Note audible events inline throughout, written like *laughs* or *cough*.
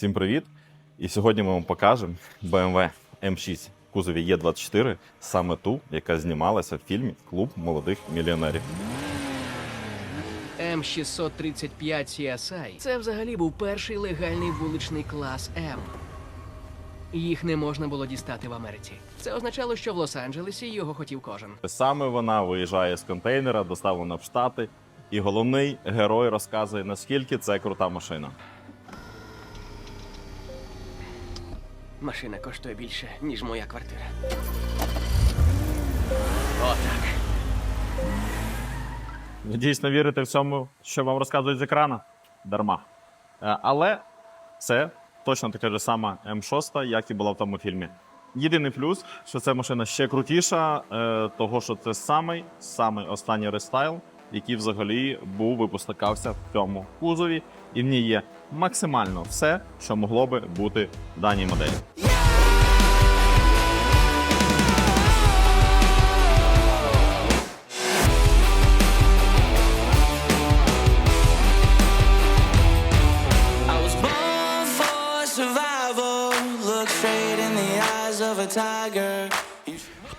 Всім привіт! І сьогодні ми вам покажемо BMW M6 в кузові Е24, саме ту, яка знімалася в фільмі Клуб молодих мільйонерів. М635 CSI – це взагалі був перший легальний вуличний клас М. Їх не можна було дістати в Америці. Це означало, що в Лос-Анджелесі його хотів кожен. Саме вона виїжджає з контейнера, доставлена в Штати, і головний герой розказує, наскільки це крута машина. Машина коштує більше, ніж моя квартира. Отак. Ви дійсно вірите всьому, що вам розказують з екрана? Дарма. Е, Але це точно така ж сама М6, як і була в тому фільмі. Єдиний плюс, що ця машина ще крутіша, е, того що це самий самий останній рестайл, який взагалі був випускався в цьому кузові, і в ній є максимально все, що могло би бути в даній моделі.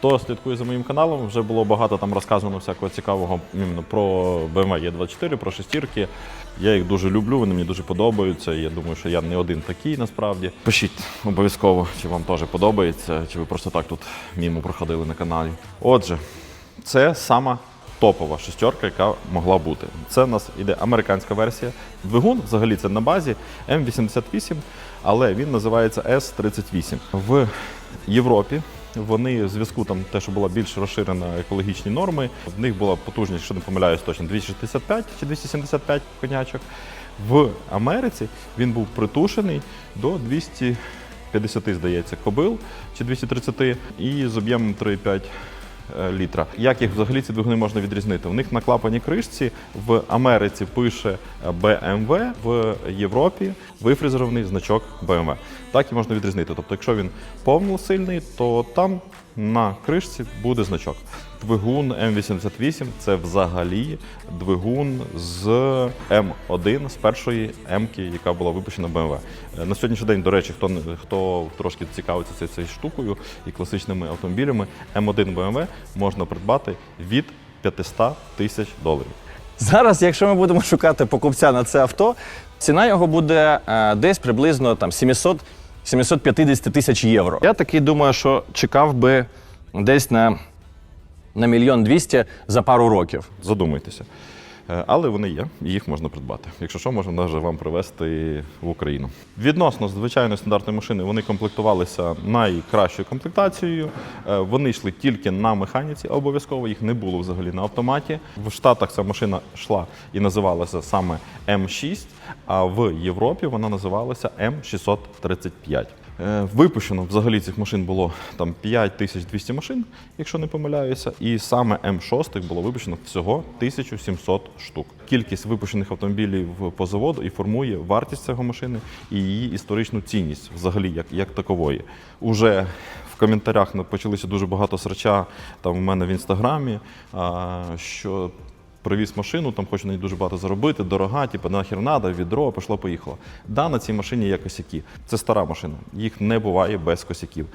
Хто слідкує за моїм каналом, вже було багато там розказано всякого цікавого іменно про BMW E24, про шестірки. Я їх дуже люблю, вони мені дуже подобаються. Я думаю, що я не один такий насправді. Пишіть обов'язково, чи вам теж подобається, чи ви просто так тут мімо проходили на каналі. Отже, це сама топова шестерка, яка могла бути. Це у нас іде американська версія. Двигун взагалі це на базі М88, але він називається С38. В Європі вони в зв'язку там те, що була більш розширена екологічні норми. В них була потужність, що не помиляюсь, точно 265 чи 275 конячок. В Америці він був притушений до 250, здається, кобил чи 230 і з об'ємом 3,5 е, літра. Як їх взагалі ці двигуни можна відрізнити? У них на клапані кришці в Америці пише BMW, в Європі вифрезерований значок BMW. Так і можна відрізнити. Тобто, якщо він повносильний, то там на кришці буде значок. Двигун М88 це взагалі двигун з М1 з першої М-ки, яка була випущена BMW. Е, На сьогоднішній день, до речі, хто не- хто трошки цікавиться цією цією штукою і класичними автомобілями, М1 BMW можна придбати від 500 тисяч доларів. Зараз, якщо ми будемо шукати покупця на це авто, ціна його буде е, десь приблизно там 700 750 тисяч євро. Я таки думаю, що чекав би десь на, на мільйон двісті за пару років. Задумайтеся. Е, Але вони є, їх можна придбати. Якщо що, можна навіть вам привезти в Україну. Відносно звичайної стандартної машини, вони комплектувалися найкращою комплектацією. Е, Вони йшли тільки на механіці, обов'язково їх не було взагалі на автоматі. В Штатах ця машина йшла і називалася саме М6, а в Європі вона називалася М635. Е, Випущено взагалі цих машин було там 5200 машин, якщо не помиляюся, і саме М6 було випущено всього 1700 штук. Кількість випущених автомобілів по заводу і формує вартість цього машини і її історичну цінність, взагалі, як, як такової. Уже в коментарях почалися дуже багато срача там в мене в інстаграмі, що Привіз машину, там хоче на ній дуже багато заробити, дорога, типу, нахер надо, відро, пішло, поїхало. Да, на цій машині є косяки. Це стара машина. Їх не буває без косяків.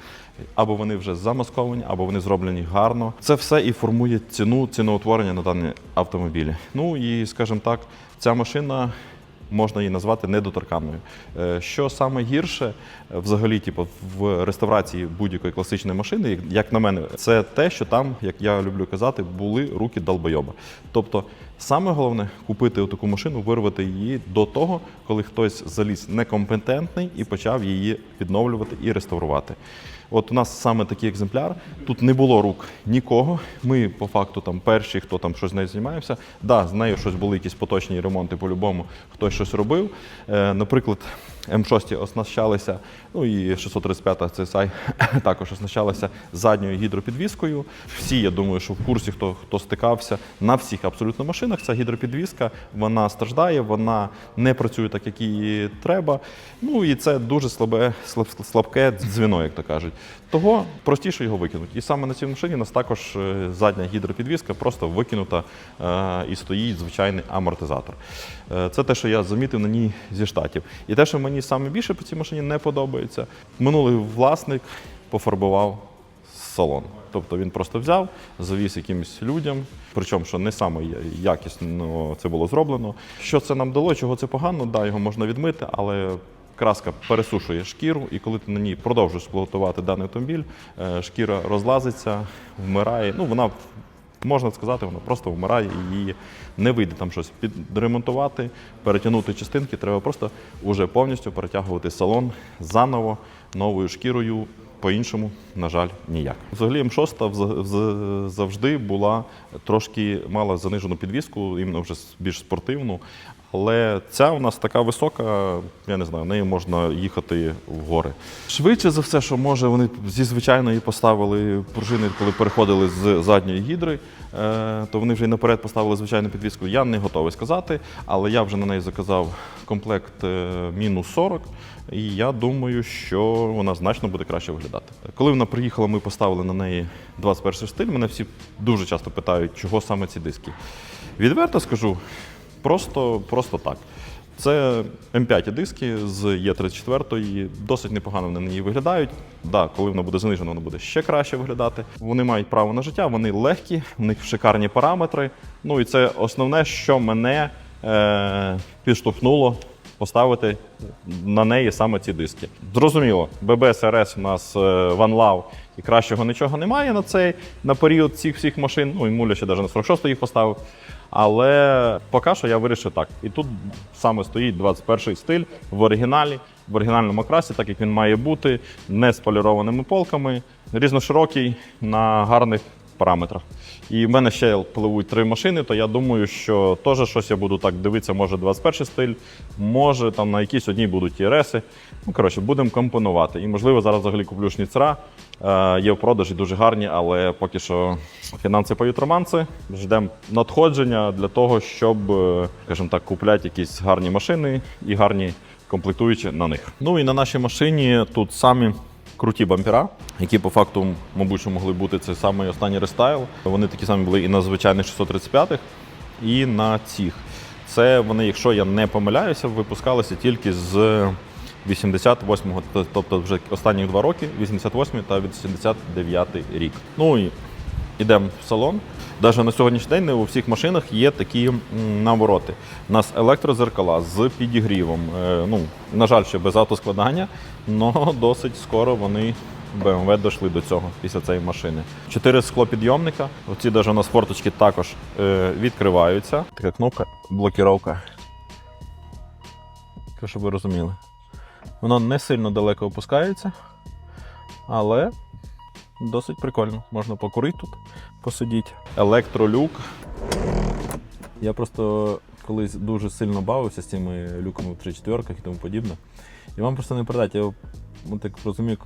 Або вони вже замасковані, або вони зроблені гарно. Це все і формує ціну, ціноутворення на дані автомобілі. Ну і, скажімо так, ця машина. Можна її назвати недоторканною. Е, Що саме гірше, е, взагалі, типу, в реставрації будь-якої класичної машини, як- як на мене, це те, що там, як я люблю казати, були руки долбойоба. Тобто, саме головне купити таку машину, вирвати її до того, коли хтось заліз некомпетентний і почав її відновлювати і реставрувати. От у нас саме такий екземпляр. Тут не було рук нікого. Ми по факту там перші, хто там щось з нею займаємося. Да, з нею щось були якісь поточні ремонти по-любому, хтось щось робив. Е, наприклад, М6 оснащалися, ну і 635 CSI *laughs* також оснащалися задньою гідропідвіскою. Всі, я думаю, що в курсі, хто, хто стикався на всіх абсолютно машинах, ця гідропідвізка вона страждає, вона не працює так, як їй треба. Ну і це дуже слабе, слаб- слабке дзвіно, як то кажуть. Того простіше його викинути. І саме на цій машині у нас також е, задня гідропідвізка просто викинута е, і стоїть звичайний амортизатор. Е, Це те, що я замітив на ній зі штатів. І те, що мені мені саме більше по цій машині не подобається. Минулий власник пофарбував салон. Тобто він просто взяв, завіз якимось людям, причому що не саме якісно це було зроблено. Що це нам дало, чого це погано, да, його можна відмити, але краска пересушує шкіру, і коли ти на ній продовжуєш експлуатувати даний автомобіль, е, шкіра розлазиться, вмирає. Ну, вона можна сказати, вона просто вмирає і її не вийде там щось підремонтувати, перетягнути частинки. Треба просто уже повністю перетягувати салон заново новою шкірою. По-іншому, на жаль, ніяк. Взагалі М6 вз- вз- завжди була трошки мала занижену підвіску, іменно вже більш спортивну. Але ця у нас така висока, я не знаю, нею можна їхати в гори. Швидше за все, що може, вони зі звичайної поставили пружини, коли переходили з задньої гідри, е, то вони вже й наперед поставили звичайну підвіску. Я не готовий сказати, але я вже на неї заказав комплект е, мінус 40, і я думаю, що вона значно буде краще виглядати. Коли вона приїхала, ми поставили на неї 21 стиль. Мене всі дуже часто питають, чого саме ці диски. Відверто скажу, просто, просто так. Це М5 диски з Е34, досить непогано вони на ній виглядають. Да, коли вона буде занижена, вона буде ще краще виглядати. Вони мають право на життя, вони легкі, в них шикарні параметри. Ну і це основне, що мене е, підштовхнуло поставити на неї саме ці диски. Зрозуміло, ББС РС у нас е, One Love і кращого нічого немає на цей на період цих всіх машин. Ну і Муля ще навіть на 46 їх поставив. Але поки що я вирішив так. І тут саме стоїть 21 стиль в оригіналі, в оригінальному окрасі, так як він має бути, не з полірованими полками, різноширокий на гарних параметрах. І в мене ще пливуть три машини, то я думаю, що теж щось я буду так дивитися, може 21 стиль, може там на якійсь одній будуть і реси. Ну, коротше, будемо компонувати. І можливо зараз взагалі куплю шніцера. Е, є в продажі дуже гарні, але поки що фінанси поють романси. Ждемо надходження для того, щоб, е, скажімо так, купляти якісь гарні машини і гарні комплектуючі на них. Ну і на нашій машині тут самі круті бампера, які по факту, мабуть, що могли бути це самий останній рестайл. Вони такі самі були і на звичайних 635-х, і на цих. Це вони, якщо я не помиляюся, випускалися тільки з 88-го, т- тобто вже останні два роки, 88 та 89 рік. Ну і йдемо в салон. Навіть на сьогоднішній день не у всіх машинах є такі навороти. У нас електрозеркала з підігрівом. Е, Ну, на жаль, ще без автоскладання, але досить скоро вони BMW дійшли до цього після цієї машини. Чотири склопідйомника. Оці навіть у нас форточки також е, відкриваються. Така кнопка блокіровка. Щоб ви розуміли. Воно не сильно далеко опускається, але досить прикольно. Можна покурити тут, посидіти. Електролюк. Я просто колись дуже сильно бавився з цими люками в 3 і тому подібне. І вам просто не передати. Я так розумію,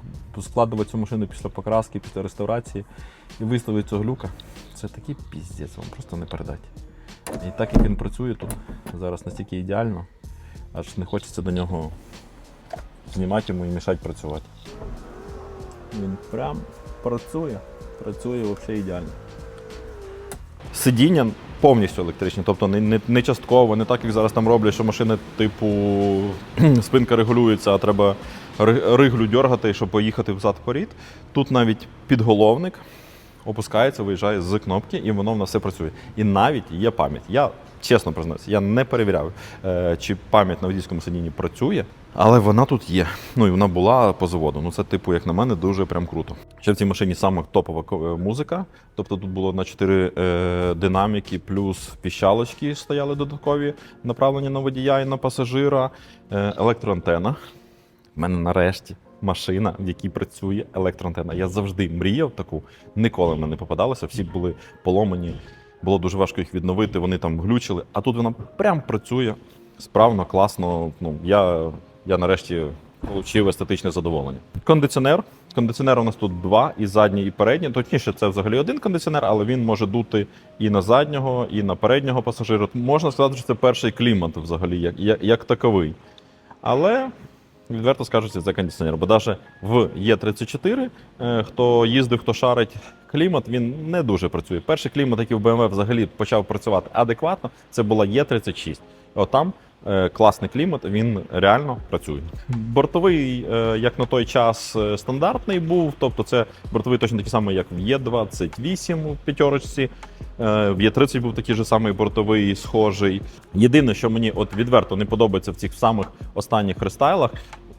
складувати цю машину після покраски, після реставрації і виставити цього люка. Це такий піздець, вам просто не передати. І так як він працює тут зараз настільки ідеально, аж не хочеться до нього знімати йому і мішати працювати. Він прям працює, працює взагалі ідеально. Сидіння повністю електричні, тобто не, не, не частково, не так, як зараз там роблять, що машини, типу, *clears throat* спинка регулюється, а треба риглю дергати, щоб поїхати взад порід. Тут навіть підголовник опускається, виїжджає з кнопки, і воно в нас все працює. І навіть є пам'ять. Я чесно признаюся, я не перевіряв, е, чи пам'ять на водійському сидінні працює, але вона тут є. Ну і вона була по заводу. Ну це, типу, як на мене, дуже прям круто. Ще в цій машині саме топова е, музика. Тобто тут було на 4 е, динаміки, плюс піщалочки стояли додаткові, направлені на водія і на пасажира, електроантена. В мене нарешті машина, в якій працює електроантена. Я завжди мріяв таку, ніколи вона не попадалася. Всі були поломані, було дуже важко їх відновити, вони там глючили. А тут вона прям працює справно, класно. Ну, я, я нарешті отримав естетичне задоволення. Кондиціонер. Кондиціонер у нас тут два, і задній, і передній. Точніше, це взагалі один кондиціонер, але він може дути і на заднього, і на переднього пасажира. Можна сказати, що це перший клімат взагалі, як, як, як таковий. Але відверто скажуть, це кондиціонер. Бо навіть в Е34, е, хто їздив, хто шарить клімат, він не дуже працює. Перший клімат, який в BMW взагалі почав працювати адекватно, це була Е36. От там е, класний клімат, він реально працює. Бортовий, е, як на той час, стандартний був, тобто це бортовий точно такий самий, як в Є28 у п'ятерочці. В Є30 був такий же самий бортовий, схожий. Єдине, що мені от відверто не подобається в цих самих останніх рестайлах,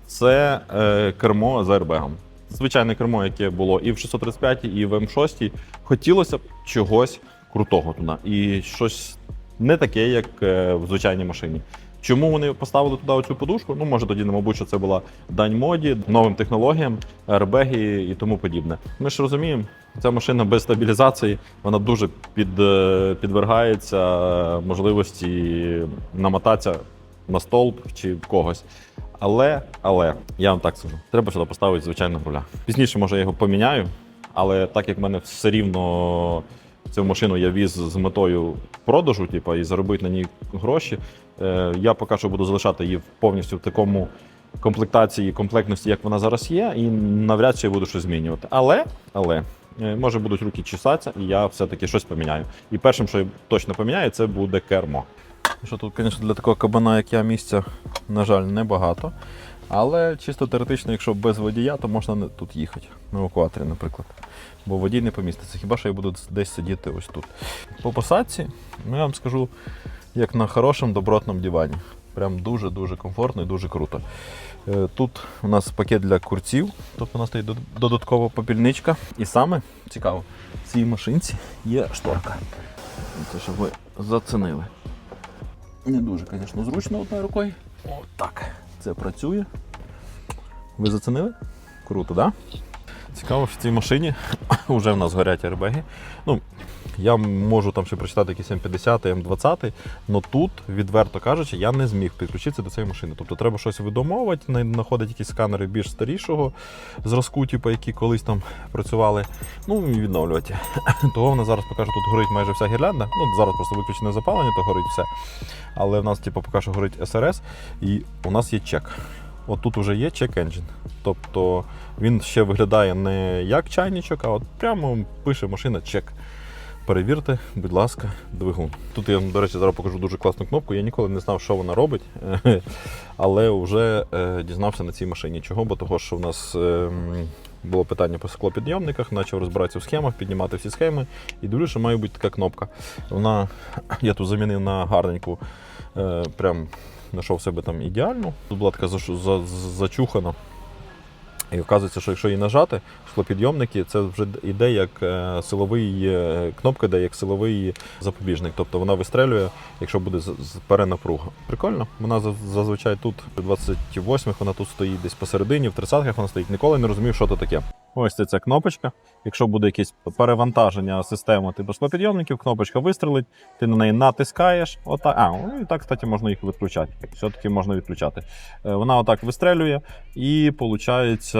це е, кермо з аербегом. Звичайне кермо, яке було і в 635, і в М6. Хотілося б чогось крутого туди. І щось не таке, як е, в звичайній машині. Чому вони поставили туди оцю подушку? Ну, може, тоді, мабуть, що це була дань моді, новим технологіям, аербеги і тому подібне. Ми ж розуміємо, ця машина без стабілізації, вона дуже під, е, підвергається можливості намотатися на столб чи когось. Але, але, я вам так скажу, треба сюди поставити звичайного руля. Пізніше, може, я його поміняю, але так як в мене все рівно цю машину я віз з метою продажу, типу, і заробити на ній гроші, е, я поки що буду залишати її повністю в такому комплектації, комплектності, як вона зараз є, і навряд чи я буду щось змінювати. Але, але. е, Може будуть руки чесатися, і я все-таки щось поміняю. І першим, що я точно поміняю, це буде кермо. Що тут, звісно, для такого кабана, як я, місця, на жаль, небагато. Але чисто теоретично, якщо без водія, то можна тут їхати, на евакуаторі, наприклад. Бо водій не поміститься. Хіба що я буду десь сидіти ось тут. По посадці, ну я вам скажу, як на хорошому добротному дивані. Прям дуже-дуже комфортно і дуже круто. Е, Тут у нас пакет для курців, тобто у нас стоїть додаткова попільничка. І саме цікаво, в цій машинці є шторка. Це щоб ви зацінили. Не дуже, звісно, зручно одною рукою. Отак. Це працює. Ви зацінили? Круто, так? Да? Цікаво, що в цій машині *laughs* вже в нас горять аербеги. Ну, я можу там ще прочитати якийсь М50, М20, але тут, відверто кажучи, я не зміг підключитися до цієї машини. Тобто треба щось видумовувати, знаходити якісь сканери більш старішого зразку, типу, які колись там працювали. Ну і відновлювати. *coughs* Того вона зараз покаже, тут горить майже вся гірлянда. Ну, зараз просто виключене запалення, то горить все. Але в нас, типу, поки горить СРС, і у нас є чек. От тут вже є чек енджин. Тобто він ще виглядає не як чайничок, а от прямо пише машина чек. Перевірте, будь ласка, двигун. Тут я, до речі, зараз покажу дуже класну кнопку. Я ніколи не знав, що вона робить, *laughs* але вже е, дізнався на цій машині. Чого? Бо того, що в нас е, було питання по склопідйомниках, почав розбиратися в схемах, піднімати всі схеми. І дивлюся, що має бути така кнопка. Вона, *clears throat* я тут замінив на гарненьку, е, прям знайшов себе там ідеальну. Тут була така зачухана. І вказується, що якщо її нажати, склопідйомники, це вже йде як е, силовий е, кнопка, йде як силовий запобіжник. Тобто вона вистрелює, якщо буде перенапруга. Прикольно. Вона зазвичай тут, в 28-х вона тут стоїть десь посередині, в 30-х вона стоїть. Ніколи не розумів, що це таке. Ось це ця кнопочка. Якщо буде якесь перевантаження системи типу склопідйомників, кнопочка вистрелить, ти на неї натискаєш. Отак. А, ну і так, кстати, можна їх відключати. Все-таки можна відключати. Е, Вона отак вистрелює, і виходить,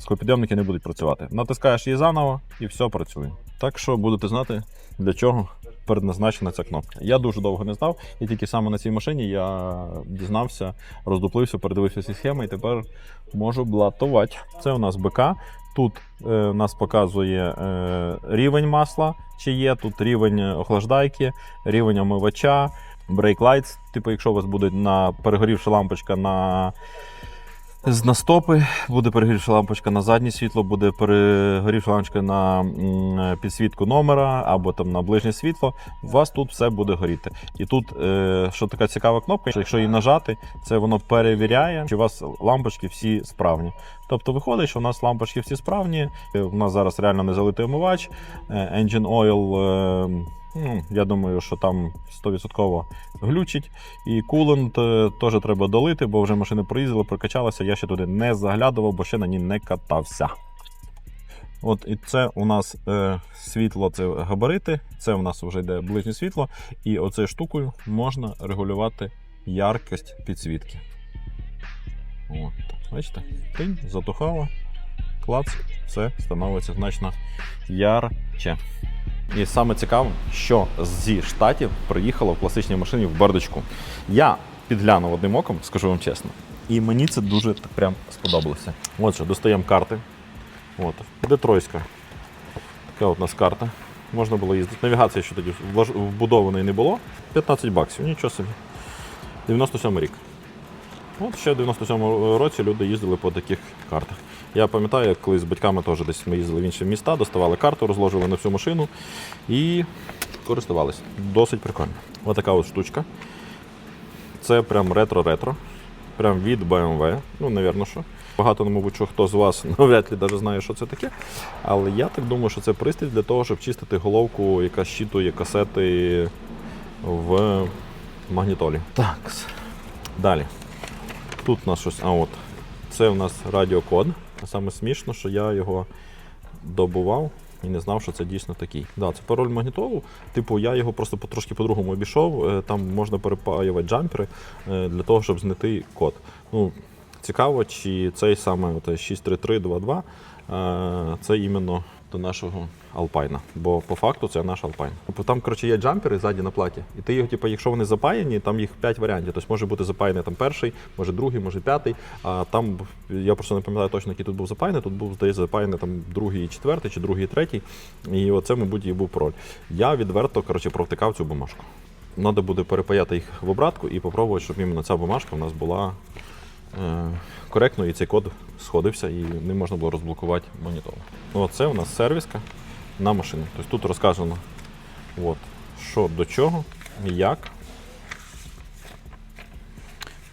склопідйомники не будуть працювати. Натискаєш її заново і все працює. Так що будете знати, для чого предназначена ця кнопка. Я дуже довго не знав, і тільки саме на цій машині я дізнався, роздуплився, передивився всі схеми, і тепер можу блатувати. Це у нас БК. Тут е, нас показує е, рівень масла, чи є тут рівень охлаждайки, рівень омивача, brake lights. Типу, якщо у вас буде на перегорівша лампочка на з на стопи, буде перегорівша лампочка на заднє світло, буде перегорівша лампочка на підсвітку номера або там на ближнє світло. У вас тут все буде горіти. І тут, е, що така цікава кнопка, якщо її нажати, це воно перевіряє, чи у вас лампочки всі справні. Тобто виходить, що у нас лампочки всі справні. е, У нас зараз реально не залитий омивач, е, engine oil. Ну, я думаю, що там 100% глючить. І кулент е, теж треба долити, бо вже машина проїздила, прокачалася. Я ще туди не заглядував, бо ще на ній не катався. От і це у нас е, світло, це габарити, це у нас вже йде ближнє світло, і оцею штукою можна регулювати яркість підсвітки. От, бачите, тинь, затухало, клац, все становиться значно ярче. І саме цікаво, що зі штатів приїхало в класичній машині в бардачку. Я підглянув одним оком, скажу вам чесно, і мені це дуже так прям сподобалося. От що, достаємо карти. От, Детройська. Така от у нас карта. Можна було їздити. Навігації ще тоді вбудованої не було. 15 баксів, нічого собі. 97 рік. От ще в 97-му році люди їздили по таких картах. Я пам'ятаю, як колись з батьками теж десь ми їздили в інші міста, доставали карту, розложили на всю машину і користувалися. Досить прикольно. Ось така от штучка. Це прям ретро-ретро. Прям від BMW. Ну, навірно, що. Багато, ну, мабуть, що хто з вас *laughs* навряд ли навіть знає, що це таке. Але я так думаю, що це пристрій для того, щоб чистити головку, яка щитує касети в магнітолі. Так. Далі. Тут у нас щось. А от. Це у нас радіокод. А саме смішно, що я його добував і не знав, що це дійсно такий. Да, це пароль магнітолу. Типу, я його просто трошки по-другому обійшов. Е, Там можна перепаювати джампери е, для того, щоб знайти код. Ну, цікаво, чи цей саме от 63322 е, це іменно до нашого Алпайна. Бо по факту це наш Алпайн. Тобто Там, коротше, є джампери ззаді на платі, і ти його, типу, якщо вони запаяні, там їх 5 варіантів. Тобто може бути запаяний там перший, може другий, може п'ятий. А там я просто не пам'ятаю точно, який тут був запаяний. Тут був, здається, запаяний там другий і четвертий, чи другий і третій. І оце, мабуть, і був пароль. Я відверто коротше, провтикав цю бумажку. Треба буде перепаяти їх в обратку і спробувати, щоб іменно ця бумажка у нас була е, коректно, і цей код сходився, і не можна було розблокувати монітор. Ну, Оце у нас сервіска на машину. Тобто тут розказано, от, що до чого, як.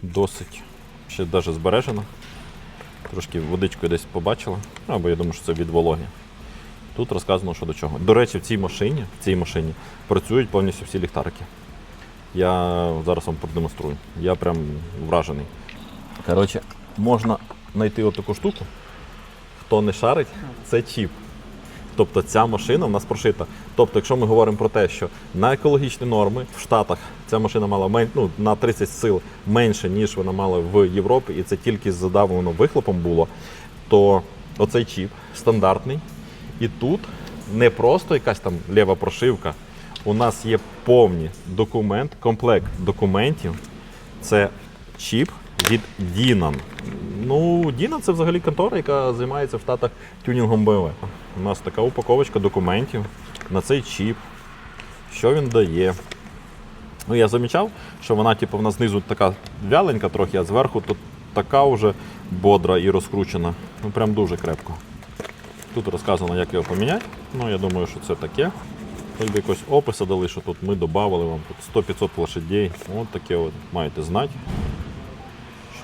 Досить ще навіть збережено. Трошки водичкою десь побачила, або я думаю, що це від вологи. Тут розказано, що до чого. До речі, в цій машині, в цій машині працюють повністю всі ліхтарики. Я зараз вам продемонструю. Я прям вражений. Коротше, можна знайти отаку штуку. Хто не шарить, це чіп. Тобто ця машина в нас прошита. Тобто, якщо ми говоримо про те, що на екологічні норми в Штатах ця машина мала ну, на 30 сил менше, ніж вона мала в Європі, і це тільки задавлено вихлопом було, то оцей чіп стандартний. І тут не просто якась там лєва прошивка. У нас є повний документ, комплект документів. Це чіп від Дінан. Ну, Дінан це взагалі контора, яка займається в Штатах тюнінгом BMW. У нас така упаковочка документів на цей чіп. Що він дає? Ну, я замічав, що вона, типу, вона знизу така вяленька трохи, а зверху тут така вже бодра і розкручена. Ну, прям дуже крепко. Тут розказано, як його поміняти. Ну, я думаю, що це таке. Би якось описи дали, що тут ми додали вам 100-500 лошадей. От таке от маєте знати.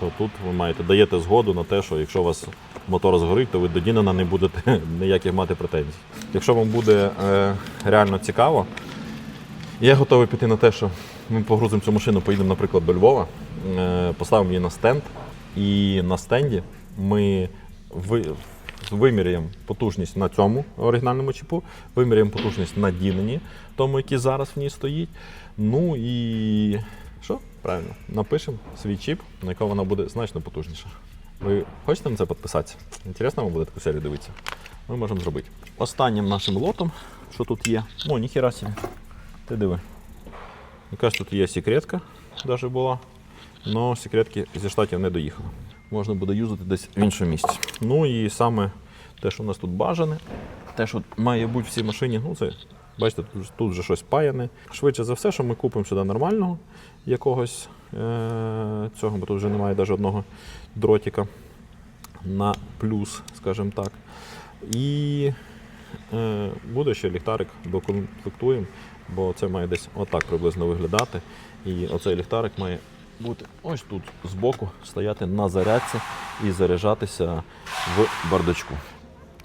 Що тут ви маєте, даєте згоду на те, що якщо у вас мотор згорить, то ви до Дінана не будете *laughs* ніяких мати претензій. Якщо вам буде е, реально цікаво, я готовий піти на те, що ми погрузимо цю машину, поїдемо, наприклад, до Львова, е, поставимо її на стенд, і на стенді ми ви, виміряємо потужність на цьому оригінальному чіпу, виміряємо потужність на Дінані, тому, який зараз в ній стоїть. Ну і що? Правильно, напишемо свій чіп, на якому вона буде значно потужніша. Ви хочете на це підписатися? Інтересно вам буде таку серію дивитися? Ми можемо зробити. Останнім нашим лотом, що тут є. О, ніхіра собі. Ти диви. Якась тут є секретка, навіть була. але секретки зі штатів не доїхали. Можна буде юзати десь в іншому місці. Ну і саме те, що у нас тут бажане, те, що має бути в цій машині, ну це, бачите, тут, вже щось паяне. Швидше за все, що ми купимо сюди нормального якогось е- цього, бо тут вже немає навіть одного дротика на плюс, скажімо так. І Е, Буде ще ліхтарик, докомплектуємо, бо це має десь отак приблизно виглядати. І оцей ліхтарик має бути ось тут збоку, стояти на зарядці і заряджатися в бардачку.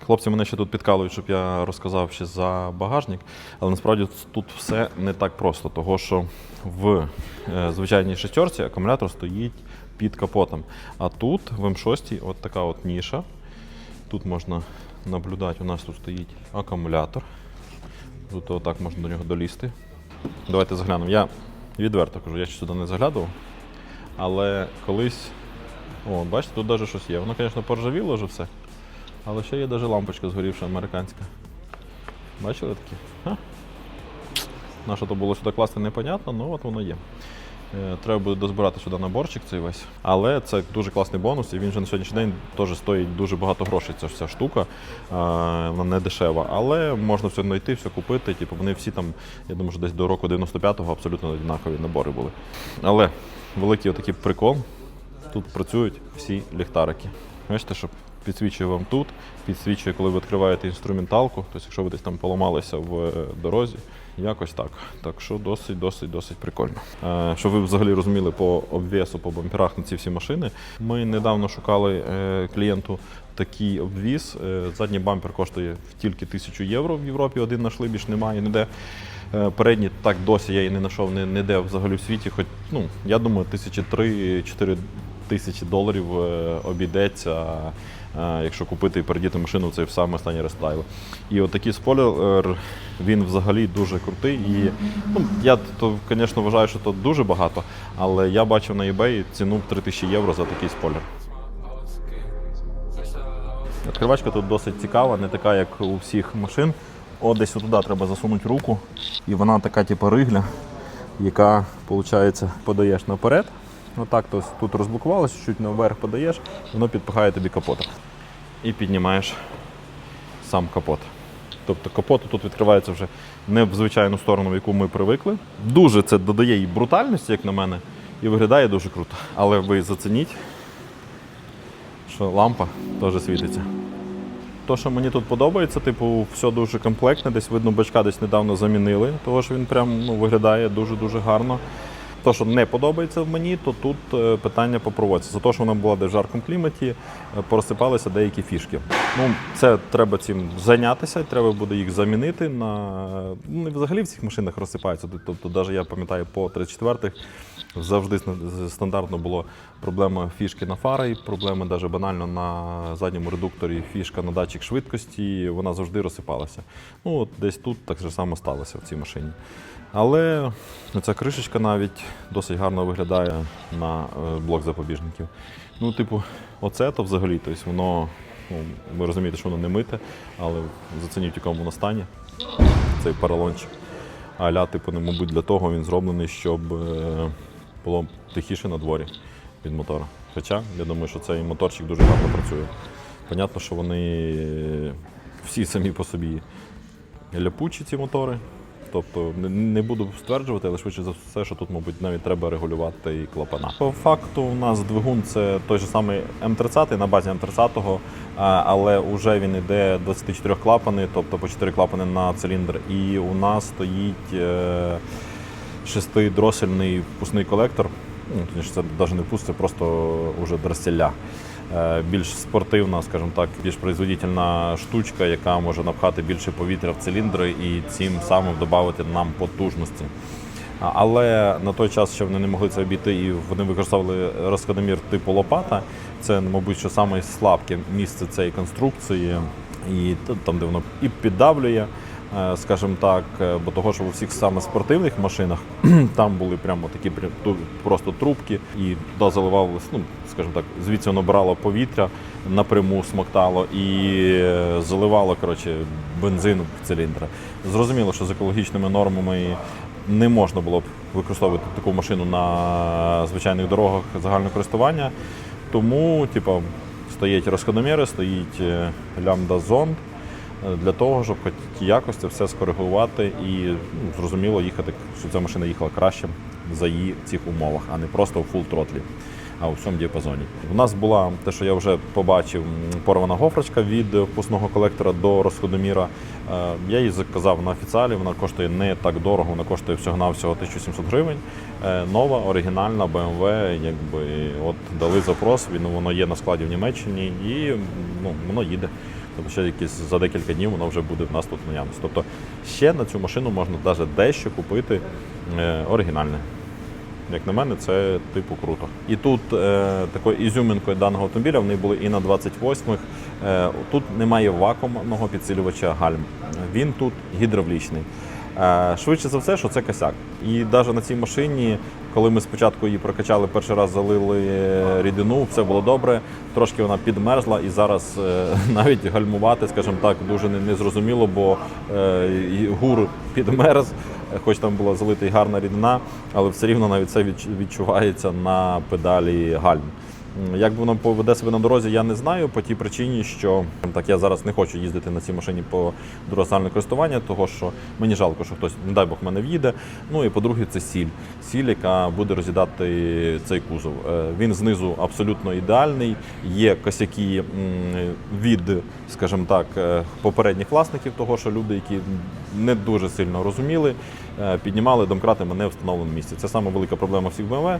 Хлопці мене ще тут підкалують, щоб я розказав ще за багажник, але насправді тут все не так просто, того що в е, звичайній шестерці акумулятор стоїть під капотом. А тут в М6 от така от ніша. Тут можна наблюдати, у нас тут стоїть акумулятор. Тут отак можна до нього долізти. Давайте заглянемо. Я відверто кажу, я ще сюди не заглядував. Але колись. О, бачите, тут навіть щось є. Воно, звісно, поржавіло вже все. Але ще є навіть лампочка згорівша американська. Бачили такі? Ха? На що то було сюди класти, непонятно, але от воно є. Е, Треба буде дозбирати сюди наборчик цей весь. Але це дуже класний бонус, і він вже на сьогоднішній день теж стоїть дуже багато грошей. Ця вся штука. Е, Вона не дешева. Але можна все знайти, все купити. Типу, вони всі там, я думаю, що десь до року 95-го абсолютно однакові набори були. Але великий отакий прикол. Тут працюють всі ліхтарики. Бачите, що підсвічує вам тут, підсвічує, коли ви відкриваєте інструменталку, тобто, якщо ви десь там поламалися в е, дорозі, якось так. Так що досить, досить, прикольно. Е, щоб ви взагалі розуміли по обвісу, по бамперах на ці всі машини. Ми недавно шукали е, клієнту такий обвіз. Задній бампер коштує тільки 1000 євро в Європі. Один знайшли, більш немає ніде. Передні так досі я і не знайшов ні- ніде взагалі в світі. Хоч ну я думаю, тисячі три-чотири тисячі доларів обійдеться, якщо купити і передіти машину в цей саме останній рестайл. І от такий спойлер, він взагалі дуже крутий. І ну, я то, звісно, вважаю, що то дуже багато, але я бачив на eBay ціну 3000 євро за такий спойлер. Відкривачка тут досить цікава, не така, як у всіх машин. О, десь туди треба засунути руку, і вона така, типу, ригля, яка, виходить, подаєш наперед. Отак то тут розблокувалося, чуть наверх подаєш, воно підпихає тобі капот. І піднімаєш сам капот. Тобто капот тут відкривається вже не в звичайну сторону, в яку ми привикли. Дуже це додає і брутальності, як на мене, і виглядає дуже круто. Але ви зацініть, що лампа теж світиться. То, що мені тут подобається, типу, все дуже комплектне, десь видно, бачка десь недавно замінили, тому що він прям ну, виглядає дуже-дуже гарно. То, що не подобається в мені, то тут е, питання по проводці. За те, що вона була десь в жаркому кліматі, е, порозсипалися деякі фішки. Ну, це треба цим зайнятися, треба буде їх замінити на. Ну, взагалі в цих машинах розсипаються. Тобто, навіть я пам'ятаю, по 34-х завжди стандартно було проблема фішки на фари, проблема навіть банально на задньому редукторі фішка на датчик швидкості, вона завжди розсипалася. Ну, от десь тут так же само сталося в цій машині. Але ця кришечка навіть досить гарно виглядає на е, блок запобіжників. Ну, типу, оце то взагалі, тобто воно, ну, ви розумієте, що воно не мите, але зацініть, в якому воно стані цей поролончик. Аля, типу, не, мабуть, для того він зроблений, щоб е, було тихіше на дворі від мотора. Хоча я думаю, що цей моторчик дуже гарно працює. Понятно, що вони всі самі по собі ляпучі ці мотори. Тобто не- буду стверджувати, але швидше за все, що тут, мабуть, навіть треба регулювати і клапана. По факту, у нас двигун це той же самий М30 на базі М30, але вже він іде 24 клапани, тобто по 4 клапани на циліндр. І у нас стоїть е, шестидросельний впускний колектор. Ну, це навіть не впуск, це просто вже дросселя. Е, Більш спортивна, скажімо так, більш производительна штучка, яка може напхати більше повітря в циліндри і цим самим додати нам потужності. Але на той час ще вони не могли це обійти, і вони використовували розходомір типу лопата. Це, мабуть, що саме слабке місце цієї конструкції, і там, де воно і піддавлює, е, скажімо так, е, бо того, що у всіх саме спортивних машинах *clears throat* там були прямо такі просто трубки, і туди заливалось, ну, скажімо так, звідси воно брало повітря напряму смоктало і е, заливало коротше, бензин в циліндри. Зрозуміло, що з екологічними нормами не можна було б використовувати таку машину на звичайних дорогах загального користування. Тому, типу, стоять розходоміри, стоїть е, лямбда-зонд е, для того, щоб хоч якось це все скоригувати і ну, зрозуміло їхати, щоб ця машина їхала краще за її цих умовах, а не просто в фул тротлі, а у всьому діапазоні. У нас була те, що я вже побачив, порвана гофрочка від впускного колектора до розходоміра. Е, Я її заказав на офіціалі, вона коштує не так дорого, вона коштує всього-навсього 1700 гривень. Е, Нова, оригінальна BMW, якби от дали запрос, він воно є на складі в Німеччині і ну, воно їде. Тобто ще якісь за декілька днів воно вже буде в нас тут в наявності. Тобто ще на цю машину можна навіть дещо купити е, оригінальне. Як на мене, це типу круто. І тут е, такою ізюминкою даного автомобіля вони були і на 28-х. Е, тут немає вакуумного підсилювача гальм. Він тут гідравлічний. Е, швидше за все, що це косяк. І навіть на цій машині, коли ми спочатку її прокачали, перший раз залили рідину, все було добре. Трошки вона підмерзла, і зараз е, *laughs* навіть гальмувати, скажімо так, дуже незрозуміло, бо е, гур підмерз, хоч там була залита і гарна рідина, але все рівно навіть це відчувається на педалі гальм. Як воно поведе себе на дорозі, я не знаю по тій причині, що так я зараз не хочу їздити на цій машині по дорогознальне користування, того що мені жалко, що хтось, не дай Бог, мене в'їде. Ну і по-друге, це сіль. Сіль, яка буде роз'їдати цей кузов. Е, Він знизу абсолютно ідеальний. Є косяки від, скажімо так, е, попередніх власників, того що люди, які не дуже сильно розуміли, е, піднімали домкрати на невстановленому місці. Це саме велика проблема всіх BMW.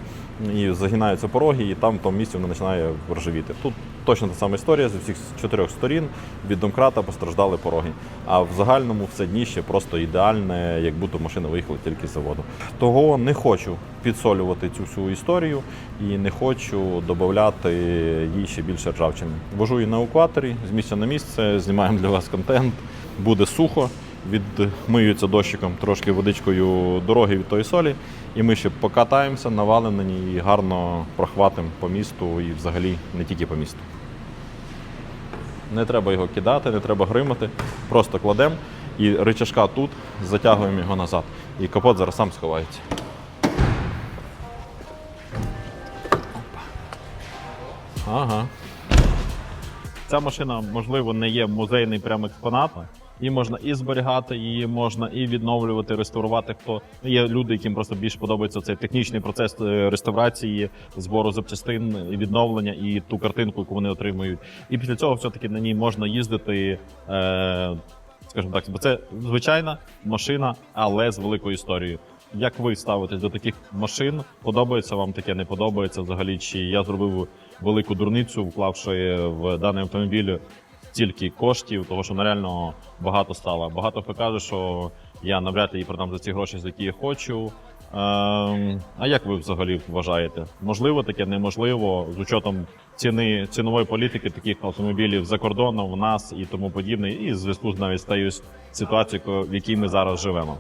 І загинаються пороги, і там в тому місці воно починає ржавіти. Тут точно та сама історія з усіх чотирьох сторін від домкрата постраждали пороги. А в загальному все дніще просто ідеальне, як будто машина виїхала тільки з заводу. Того не хочу підсолювати цю всю історію і не хочу додати їй ще більше ржавчини. Вожу її на евакуаторі з місця на місце, знімаємо для вас контент. Буде сухо, відмиються дощиком трошки водичкою дороги від тої солі, і ми ще покатаємося, навалимо на ній і гарно прохватимо по місту і взагалі не тільки по місту. Не треба його кидати, не треба гримати. Просто кладемо і рычажка тут, затягуємо його назад. І капот зараз сам сховається. Ага. Ця машина, можливо, не є музейний прям експонат. Її можна і зберігати, її можна і відновлювати, реставрувати. Хто є люди, яким просто більш подобається цей технічний процес е, реставрації, збору запчастин, і відновлення і ту картинку, яку вони отримують. І після цього все-таки на ній можна їздити. Е, скажімо так, бо це звичайна машина, але з великою історією. Як ви ставитесь до таких машин? Подобається вам таке, не подобається взагалі? Чи я зробив велику дурницю, вклавши в даний автомобіль стільки коштів, того що ну, реально багато стало. Багато хто каже, що я навряд ли продам за ці гроші, за які я хочу. Ем, а як ви взагалі вважаєте? Можливо таке, неможливо, з учетом ціни цінової політики таких автомобілів за кордоном в нас і тому подібне, і в зв'язку навіть з тією ситуацією, в якій ми зараз живемо.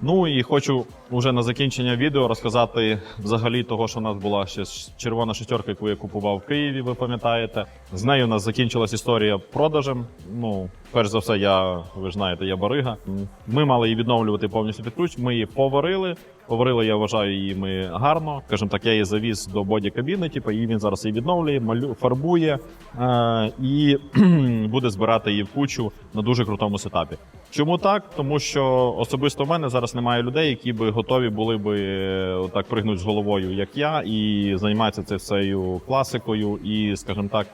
Ну і хочу вже на закінчення відео розказати взагалі того, що у нас була ще червона шестерка, яку я купував в Києві. Ви пам'ятаєте? З нею у нас закінчилась історія продажем. Ну, перш за все, я ви ж знаєте, я барига. Ми мали її відновлювати повністю під ключ. Ми її поварили. Поварили, я вважаю, її ми гарно. Скажімо так, я її завіз до боді кабіни. Типу, і він зараз її відновлює, малю фарбує е- і *clears throat* буде збирати її в кучу на дуже крутому сетапі. Чому так? Тому що особисто в мене зараз немає людей, які би готові були би е, так пригнути з головою, як я, і займатися це всею класикою, і, скажімо так,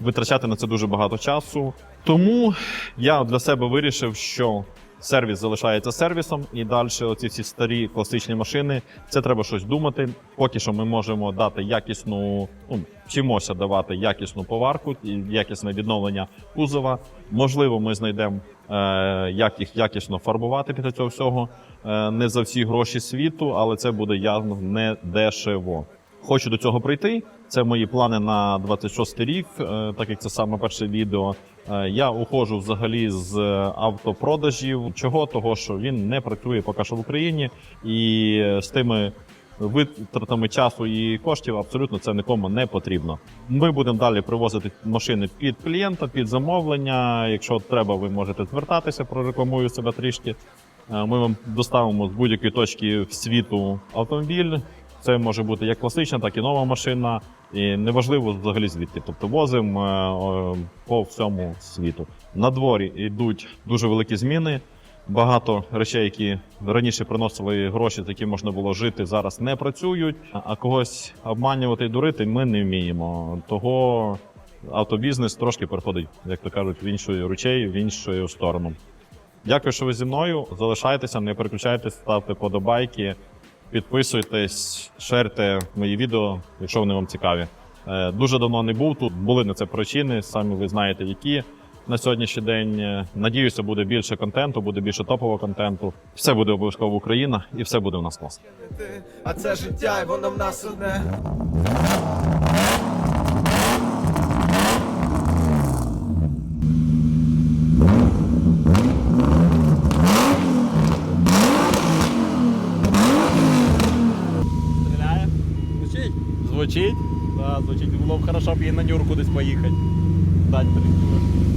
витрачати на це дуже багато часу. Тому я для себе вирішив, що сервіс залишається сервісом, і далі оці всі старі класичні машини. Це треба щось думати. Поки що ми можемо дати якісну, ну вчимося давати якісну поварку, якісне відновлення кузова. Можливо, ми знайдемо, е, як їх якісно фарбувати після цього всього. Е, не за всі гроші світу, але це буде явно не дешево. Хочу до цього прийти. Це мої плани на 26 рік, е, так як це саме перше відео. Е, Я уходжу взагалі з автопродажів. Чого? Того, що він не працює поки що в Україні, і е, з тими витратами часу і коштів абсолютно це нікому не потрібно. Ми будемо далі привозити машини під клієнта, під замовлення. Якщо треба, ви можете звертатися, прорекламую себе трішки. Ми вам доставимо з будь-якої точки світу автомобіль. Це може бути як класична, так і нова машина. І неважливо взагалі звідки. Тобто возимо е, по всьому світу. На дворі йдуть дуже великі зміни. Багато речей, які раніше приносили гроші, з якими можна було жити, зараз не працюють. А- когось обманювати і дурити ми не вміємо. Того автобізнес трошки переходить, як то кажуть, в іншу ручей, в іншу сторону. Дякую, що ви зі мною. Залишайтеся, не переключайтесь, ставте подобайки, підписуйтесь, шерте мої відео, якщо вони вам цікаві. Е, Дуже давно не був тут. Були на це причини, самі ви знаєте, які на сьогоднішній день. Е, Надіюся, буде більше контенту, буде більше топового контенту. Все буде обов'язково Україна і все буде в нас класно. А це життя, і воно в нас одне. Звучить? Звучить? Було б хорошо б їй на нюрку десь поїхати. Дать прикур.